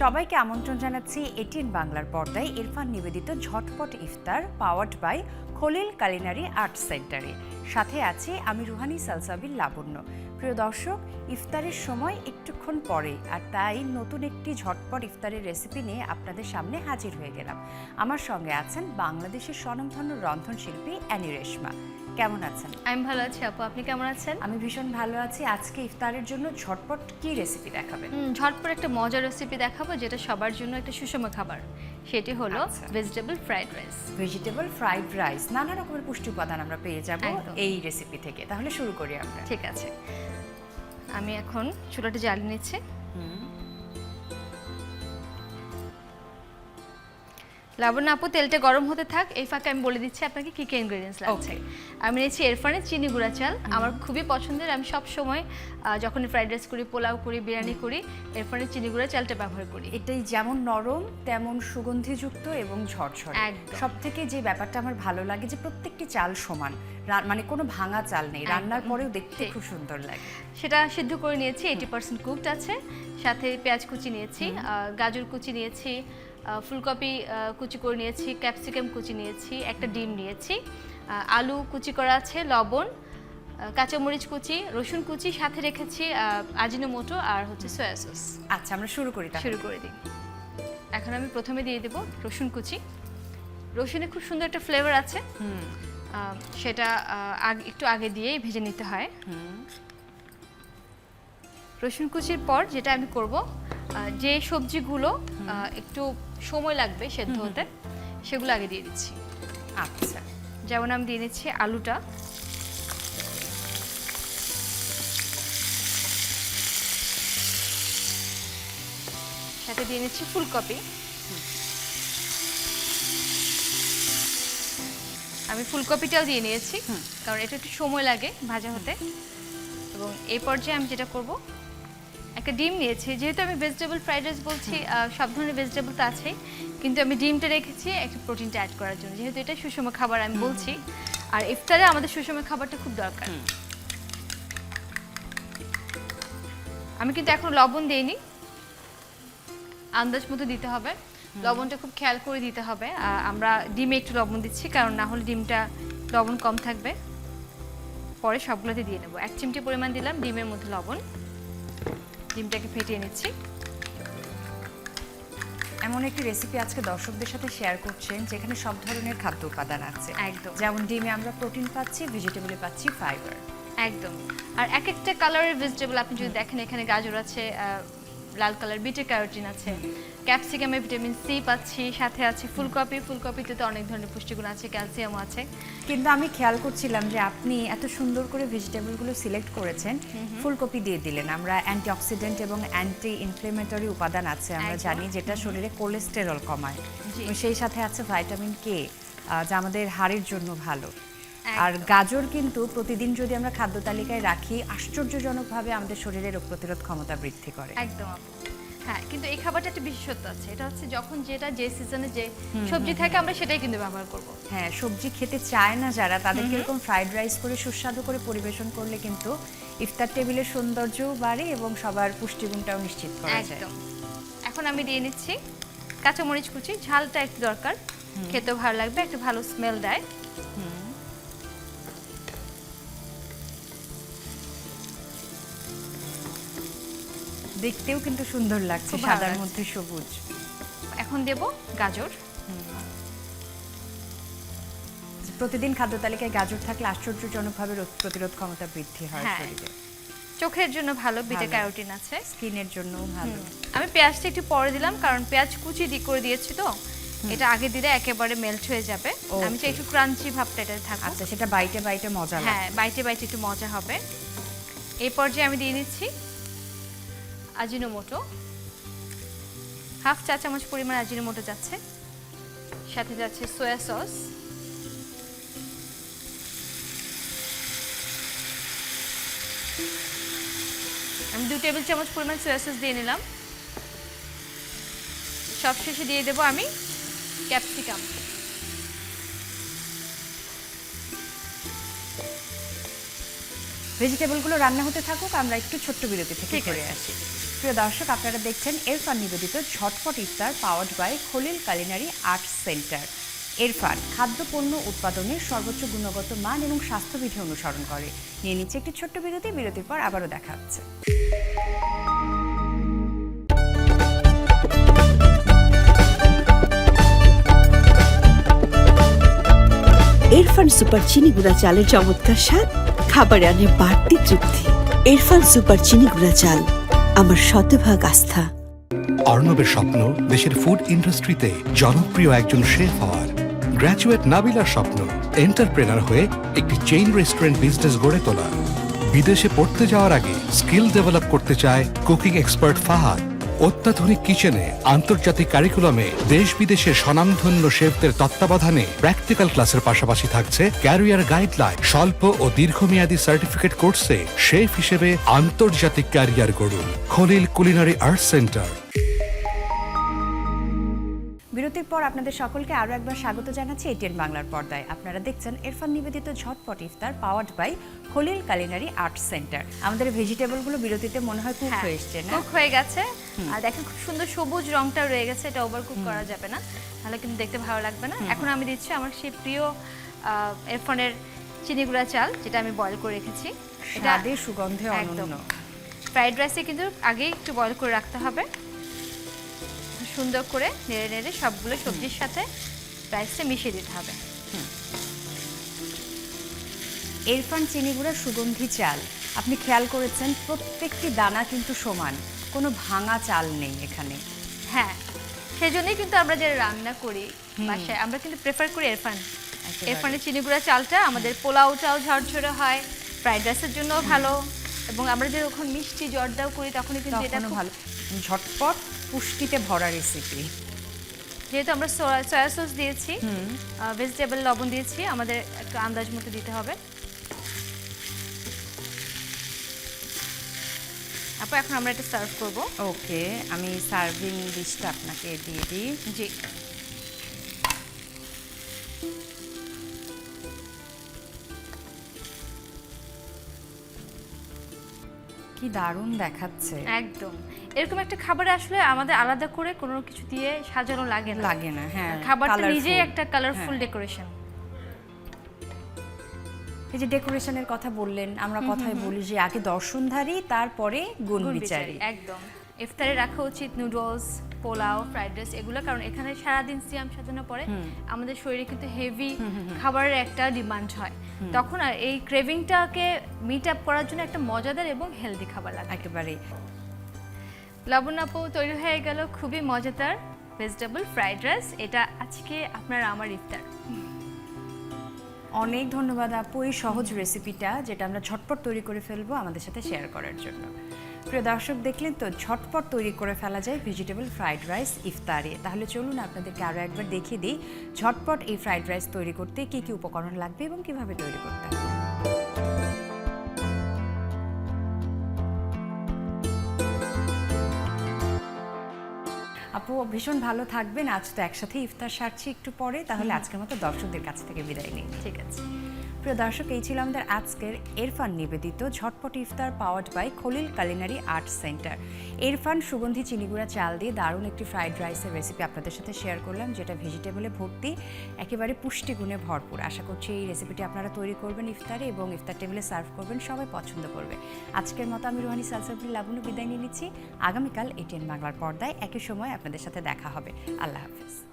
সবাইকে আমন্ত্রণ জানাচ্ছি এটিএন বাংলার পর্দায় ইরফান নিবেদিত ঝটপট ইফতার powered by Khalil culinary art সেন্টারে। সাথে আছে আমি রুহানি সালসাবিল লাবণ্য। প্রিয় দর্শক, ইফতারের সময় একটুক্ষণ পরে, আর তাই নতুন একটি ঝটপট ইফতারের রেসিপি নিয়ে আপনাদের সামনে হাজির হয়ে গেলাম। আমার সঙ্গে আছেন বাংলাদেশের স্বনামধন্য রন্ধনশিল্পী অ্যানি রেশমা। কেমন আছেন? আমি ভালো আছি আপু আপনি কেমন আছেন? আমি ভীষণ ভালো আছি। আজকে ইফতারের জন্য ঝটপট কি রেসিপি দেখাবেন? হুম, ঝটপট একটা মজার রেসিপি দেখাবো যেটা সবার জন্য একটা সুষম খাবার। সেটি হলো। Vegetable fried rice vegetable fried rice নানা রকমের পুষ্টি উপাদান আমরা পেয়ে যাব এই রেসিপি থেকে। তাহলে শুরু করি আমরা। ঠিক আছে। আমি এখন চুলাটা জ্বালিয়ে নিচ্ছি। লাবণ্য আপু তেলটা গরম হতে থাক। এই ফাঁকে আমি বলে দিচ্ছি আপনাকে কি কি ইনগ্রেডিয়েন্টস লাগছে। আমি নিয়েছি এরফানের চিনি গুঁড়া চাল। আমার খুবই পছন্দের আমি সব সময় যখন ফ্রাইড রাইস করি পোলাও করি বিরিয়ানি করি এরফানের চিনি গুঁড়া চালটা ব্যবহার করি। এটাই যেমন নরম তেমন সুগন্ধিযুক্ত এবং ঝরঝরে। সব থেকে যে ব্যাপারটা আমার ভালো লাগে যে প্রত্যেকটি চাল সমান। মানে কোনো ভাঙা চাল নেই। রান্নার। পরেও দেখতে খুব সুন্দর লাগে। সেটা সিদ্ধ করে নিয়েছি এইটি পার্সেন্ট কুকড আছে। সাথে পেঁয়াজ কুচি নিয়েছি গাজর কুচি নিয়েছি ফুলকপি কুচি করে নিয়েছি ক্যাপসিকাম কুচি নিয়েছি একটা ডিম নিয়েছি আলু কুচি করা আছে লবণ কাঁচামরিচ কুচি রসুন কুচি সাথে রেখেছি আজিনোমোটো আর হচ্ছে সয়া সস। আচ্ছা আমরা শুরু করি শুরু করে দিই। এখন আমি প্রথমে দিয়ে দেব রসুন কুচি। রসুনে খুব সুন্দর একটা ফ্লেভার আছে। হুম। সেটা আগ- একটু আগে দিয়েই ভেজে নিতে হয়। রসুন কুচির পর যেটা আমি করব যে সবজিগুলো একটু সময় লাগবে সেদ্ধ হতে সেগুলো আগে দিয়ে দিচ্ছি। আচ্ছা যেমন আমি দিয়ে নিচ্ছি আলুটা। সাথে দিয়ে নিচ্ছি ফুলকপি। আমি ফুলকপিটাও দিয়ে নিয়েছি কারণ এটা একটু সময় লাগে ভাজা হতে। এবং এই পর্যায়ে আমি যেটা করব একটা ডিম নিয়েছি। যেহেতু আমি ভেজিটেবল ফ্রাইড রাইস বলছি সব ধরনের ভেজিটেবল তো আছেই। কিন্তু আমি ডিমটা রেখেছি একটু প্রোটিনটা অ্যাড করার জন্য। যেহেতু এটা সুষম খাবার আমি বলছি। আর ইফতারে আমাদের সুষম খাবারটা খুব দরকার। আমি কিন্তু এখন লবণ দেইনি। আন্দাজ মতো দিতে হবে। লবণটা খুব খেয়াল করে দিতে হবে। আমরা ডিমে একটু লবণ দিচ্ছি কারণ না হলে ডিমটা লবণ কম থাকবে। পরে সবগুলোতে দিয়ে নেব এক চিমটি পরিমাণ দিলাম ডিমের মধ্যে লবণ। ডিমটাকে ফেটিয়ে নিচ্ছি। এমন একটি রেসিপি আজকে দর্শকদের সাথে শেয়ার করছেন যেখানে সব ধরনের খাদ্য উপাদান আছে। একদম। যেমন ডিমে আমরা প্রোটিন পাচ্ছি ভেজিটেবলে পাচ্ছি ফাইবার একদম। আর এক একটা কালারের ভেজিটেবল আপনি যদি দেখেন এখানে গাজর আছে লাল কালার বিটে ক্যারোটিন আছে ক্যাপসিকামে ভিটামিন সি পাচ্ছি সাথে আছে ফুলকপি ফুলকপিতে তো অনেক ধরনের পুষ্টিগুণ আছে ক্যালসিয়াম আছে। কিন্তু আমি খেয়াল করছিলাম যে আপনি এত সুন্দর করে ভেজিটেবলগুলো সিলেক্ট করেছেন ফুলকপি দিয়ে দিলেন। আমরা অ্যান্টিঅক্সিডেন্ট এবং অ্যান্টি ইনফ্লেমেটরি উপাদান আছে আমরা জানি যেটা শরীরে কোলেস্টেরল কমায়। সেই সাথে আছে ভাইটামিন কে যা আমাদের হাড়ের জন্য ভালো। আর গাজর কিন্তু প্রতিদিন যদি আমরা খাদ্য তালিকায় রাখি আশ্চর্যজনকভাবে আমাদের শরীরের রোগ প্রতিরোধ ক্ষমতা বৃদ্ধি করে। একদম। হ্যাঁ কিন্তু এই খাবারটা একটা বিশেষত্ব আছে। এটা হচ্ছে যখন যেটা যে সিজনে যে সবজি থাকে আমরা সেটাই কিন্তু ব্যবহার করব। হ্যাঁ সবজি খেতে চায় না যারা তাদেরকে এরকম ফ্রাইড রাইস করে সুস্বাদু করে পরিবেশন করলে কিন্তু ইফতার টেবিলের সৌন্দর্যও বাড়ে এবং সবার পুষ্টিগুণটাও নিশ্চিত করা যায়। এখন আমি দিয়ে নিচ্ছি কাঁচামরিচ কুচি। ঝালটা একটু দরকার। খেতেও ভালো লাগবে একটা ভালো স্মেল দেয়। দেখতেও কিন্তু সুন্দর লাগছে সাদার মধ্যে সবুজ। এখন দেব গাজর। প্রতিদিন খাদ্য তালিকায় গাজর থাকলে আশ্চর্যজনকভাবে রোগ প্রতিরোধ ক্ষমতা বৃদ্ধি হয় হ্যাঁ। শরীরে। চোখের জন্য ভালো বিটা ক্যারোটিন আছে। স্কিনের জন্যও ভালো। আমি পেঁয়াজটা একটু পরে দিলাম কারণ পেঁয়াজ কুচি দি করে দিয়েছি তো। এটা আগে দিলে একেবারে মেল্ট হয়ে যাবে। আমি চাই একটু ক্রাঞ্চি ভাবটা এটা থাকুক। আচ্ছা সেটা বাইটে বাইটে মজা হ্যাঁ বাইটে বাইটে একটু মজা হবে। এই পর্যায়ে আমি দিয়ে নিচ্ছি আজিনোমোটো হাফ চা চামচ পরিমাণ আজিনোমোটো যাচ্ছে। সাথে যাচ্ছে সয়া সস আমি দু টেবিল চামচ পরিমাণ সয়া সস দিয়ে নিলাম। সবশেষে দিয়ে দেবো আমি ক্যাপসিকাম ভেজিটেবলগুলো রান্না হতে থাকুক আমরা একটু ছোট্ট বিরতি থেকে আছে। আসি। প্রিয় দর্শক, আপনারা দেখছেন এরফান নিবেদিত ঝটপট ইফতার powered by Khalil culinary art centre. Erfan খাদ্যপণ্য উৎপাদনের সর্বোচ্চ গুণগত মান এবং স্বাস্থ্যবিধি অনুসরণ করে। নিয়ে নিচ্ছে একটি ছোট্ট বিরতি, বিরতির পর আবারও দেখা হচ্ছে। এরফান সুপার চিনি গুঁড়া চালের চমৎকার স্বাদ, খাবারে আনে বাড়তি তৃপ্তি। এরফান সুপার চিনি গুঁড়া চাল আমার শতভাগ আস্থা। অর্ণবের স্বপ্ন দেশের ফুড ইন্ডাস্ট্রিতে জনপ্রিয় একজন শেফ হওয়ার। গ্র্যাজুয়েট নাবিলার স্বপ্ন এন্টারপ্রেনার হয়ে একটি চেইন রেস্টুরেন্ট বিজনেস গড়ে তোলা বিদেশে পড়তে যাওয়ার আগে স্কিল ডেভেলপ করতে চায় কুকিং এক্সপার্ট ফাহাদ। অত্যাধুনিক কিচেনে, আন্তর্জাতিক কারিকুলামে দেশ বিদেশে স্বনামধন্য শেফদের তত্ত্বাবধানে প্র্যাকটিক্যাল ক্লাসের পাশাপাশি থাকছে ক্যারিয়ার গাইডলাইন স্বল্প ও দীর্ঘমেয়াদী সার্টিফিকেট কোর্সে শেফ হিসেবে আন্তর্জাতিক ক্যারিয়ার গড়ুন। খলিল কুলিনারি আর্ট সেন্টার বিরতির পর আপনাদের সকলকে আরও একবার স্বাগত জানাচ্ছি এটিএন বাংলার পর্দায়। আপনারা দেখছেন এরফান নিবেদিত ঝটপট ইফতার powered by Khalil culinary art centre আমাদের ভেজিটেবলগুলো বিরতিতে মনে হয় কুক হয়ে এসছে না? কুক হয়ে গেছে। আর দেখেন খুব সুন্দর সবুজ রংটা রয়ে গেছে এটা ওভার কুক করা যাবে না। তাহলে কিন্তু দেখতে ভালো লাগবে না। এখন আমি দিচ্ছি আমার সেই প্রিয় এরফোনের চিনি গুঁড়া চাল যেটা আমি বয়েল করে রেখেছি। এটা সুগন্ধে একদম। অনন্য। ফ্রাইড রাইসে কিন্তু আগেই একটু বয়েল করে রাখতে হবে। সুন্দর করে নেড়ে নেড়ে সবগুলো সবজির সাথে রাইসটা মিশিয়ে দিতে হবে। এরফান চিনিগুড়া সুগন্ধি চাল। আপনি খেয়াল করেছেন প্রত্যেকটি দানা কিন্তু সমান। কোনো ভাঙা চাল নেই এখানে। হ্যাঁ সেজন্যই কিন্তু আমরা যে রান্না করি বাসায় আমরা কিন্তু প্রেফার করি এরফান। এরফানের চিনি গুঁড়া চালটা আমাদের পোলাও পোলাওটাও ঝরঝরে হয় ফ্রাইড রাইসের জন্য ভালো। এবং আমরা যখন মিষ্টি জর্দাও করি তখনই কিন্তু এটা খুব- ভালো। ঝটপট পুষ্টিতে ভরা রেসিপি যেহেতু আমরা সয়া সস দিয়েছি ভেজিটেবল লবণ দিয়েছি আমাদের একটু আন্দাজ মতো দিতে হবে। আপু এখন আমরা এটা সার্ভ করব। ওকে আমি সার্ভিং ডিশটা আপনাকে দিয়ে দিই। জি। কি দারুণ দেখাচ্ছে। একদম। এরকম একটা খাবারে আসলে আমাদের আলাদা করে কোনো কিছু দিয়ে সাজানো লাগে না। লাগে না হ্যাঁ খাবারটা নিজেই একটা কালারফুল হ্যাঁ। ডেকোরেশন এই যে ডেকোরেশনের কথা বললেন আমরা কথায় বলি যে আগে দর্শনধারী তারপরে গুণ বিচারী। একদম। ইফতারে রাখা উচিত নুডলস পোলাও ফ্রাইড রাইস এগুলো কারণ এখানে সারাদিন সিয়াম সাজানোর পরে আমাদের শরীরে কিন্তু হেভি খাবারের একটা ডিমান্ড হয়। তখন আর এই ক্রেভিংটাকে মিট আপ করার জন্য একটা মজাদার এবং হেলদি খাবার লাগে। একেবারে লবণ আপু তৈরি হয়ে গেল খুবই মজাদার ভেজিটেবল ফ্রাইড রাইস এটা আজকে আপনার আমার ইফতার। অনেক ধন্যবাদ আপু এই সহজ রেসিপিটা যেটা আমরা ঝটপট তৈরি করে ফেলব আমাদের সাথে শেয়ার করার জন্য। প্রিয় দর্শক দেখলেন তো ঝটপট তৈরি করে ফেলা যায় ভেজিটেবল ফ্রাইড রাইস ইফতারে। তাহলে চলুন আপনাদেরকে আরও একবার দেখিয়ে দিই ঝটপট এই ফ্রাইড রাইস তৈরি করতে কী কী উপকরণ লাগবে এবং কীভাবে তৈরি করতে হবে আপু ভীষণ ভালো থাকবেন। আজ তো একসাথে ইফতার সারছি একটু পরে। তাহলে আজকের মতো দর্শকদের কাছ থেকে বিদায় নিই। ঠিক আছে। প্রিয় দর্শক, এই ছিল আমাদের আজকের এরফান নিবেদিত ঝটপট ইফতার powered by Khalil culinary art centre Erfan, সুগন্ধি, চিনিগুড়া, চাল দিয়ে দারুণ একটি ফ্রাইড রাইসের রেসিপি আপনাদের সাথে শেয়ার করলাম, যেটা ভেজিটেবলে ভর্তি, একেবারে পুষ্টিগুণে ভরপুর। আশা করছি এই রেসিপিটি আপনারা তৈরি করবেন ইফতারে এবং ইফতার টেবিলে সার্ভ করবেন, সবাই পছন্দ করবে। আজকের মতো আমি রোহানি সালসাবুল লাবণু বিদায় নিয়ে নিচ্ছি। আগামীকাল এটিএন বাংলার পর্দায় একই সময় আপনাদের সাথে দেখা হবে। আল্লাহ হাফিজ।